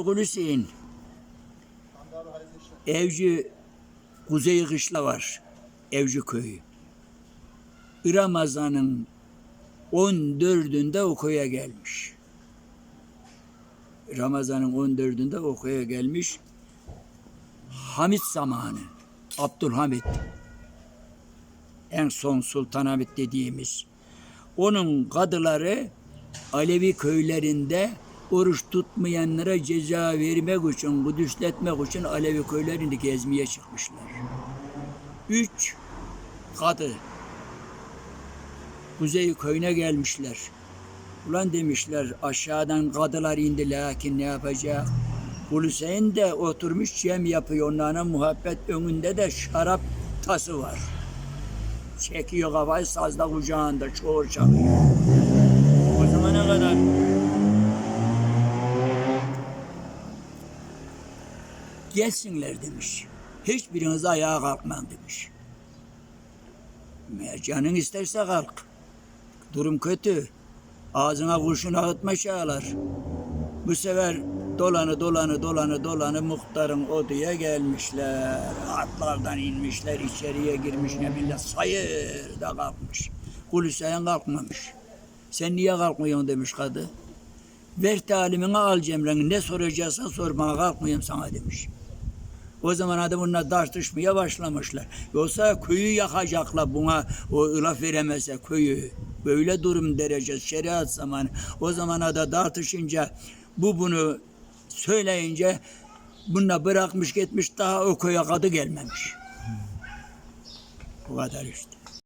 Hüseyin. Evci Kuzey Kışla var. Evci köyü. Ramazan'ın 14'ünde o köye gelmiş. Ramazan'ın 14'ünde o köye gelmiş. Hamit zamanı. Abdülhamit. En son Sultanahmet dediğimiz. Onun kadıları Alevi köylerinde oruç tutmayanlara ceza vermek için, kudüsletmek için Alevi köylerini gezmeye çıkmışlar. Üç kadı Kuzey köyüne gelmişler. Ulan demişler aşağıdan kadılar indi lakin ne yapacak? Kul Hüseyin de oturmuş cem yapıyor onlarla muhabbet önünde de şarap tası var. Çekiyor kafayı sazda kucağında çoğur çalıyor. O zamana kadar gelsinler demiş. Hiçbiriniz ayağa kalkmayın demiş. Mercanın isterse kalk. Durum kötü. Ağzına kurşun ağıtma şağlar. Bu sefer dolanı dolanı dolanı dolanı muhtarın odaya gelmişler. Atlardan inmişler içeriye girmişler millet sayır da kalkmış. Kul Hüseyin kalkmamış. Sen niye kalkmıyorsun demiş kadı. Ver talimini al Cemre'nin ne soracaksan sor bana kalkmıyorum sana demiş. O zaman adı bunlar tartışmaya başlamışlar. Yoksa köyü yakacaklar buna o ılaf veremezse köyü. Böyle durum derece şeriat zamanı. O zaman da tartışınca bu bunu söyleyince bununla bırakmış gitmiş daha o köye kadı gelmemiş. Bu kadar işte.